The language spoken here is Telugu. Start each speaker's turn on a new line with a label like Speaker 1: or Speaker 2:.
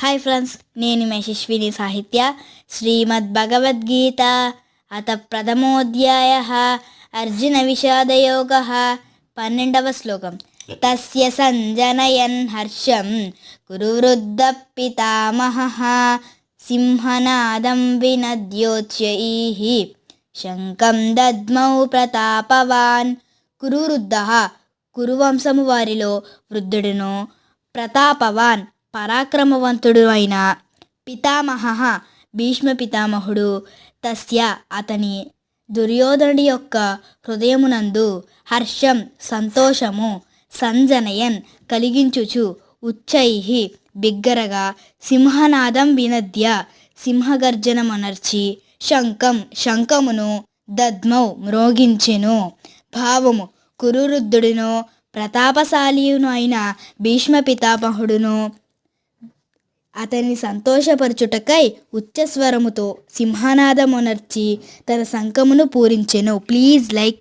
Speaker 1: హాయ్ ఫ్రెండ్స్ నేను యశస్విని సాహిత్య. శ్రీమద్ భగవద్గీత అత ప్రథమోధ్యాయ అర్జున విషాదయోగ పన్నెండవ శ్లోకం. తస్య సంజనయన్ హర్షం కురువృద్ధ పితామహ సింహనాదం వినద్యోచ్యైః. శంఖం దద్మౌ ప్రతాపవాన్ కురువృద్ధ కురువంశము వారిలో వృద్ధుడును ప్రతాపవాన్ పరాక్రమవంతుడు అయిన పితామహ భీష్మ పితామహుడు తస్య అతని దుర్యోధనుడి యొక్క హృదయమునందు హర్షం సంతోషము సంజనయన్ కలిగించుచు ఉచ్చై బిగ్గరగా సింహనాదం వినద్య సింహగర్జనమనర్చి శంఖం శంఖమును దద్మౌ మ్రోగించెను. భావము కురురుద్ధుడును ప్రతాపశాలియును అయిన భీష్మ పితామహుడును అతన్ని సంతోషపరచుటకై ఉచ్చస్వరముతో సింహనాదమునర్చి తన శంఖమును పూరించెను. Please like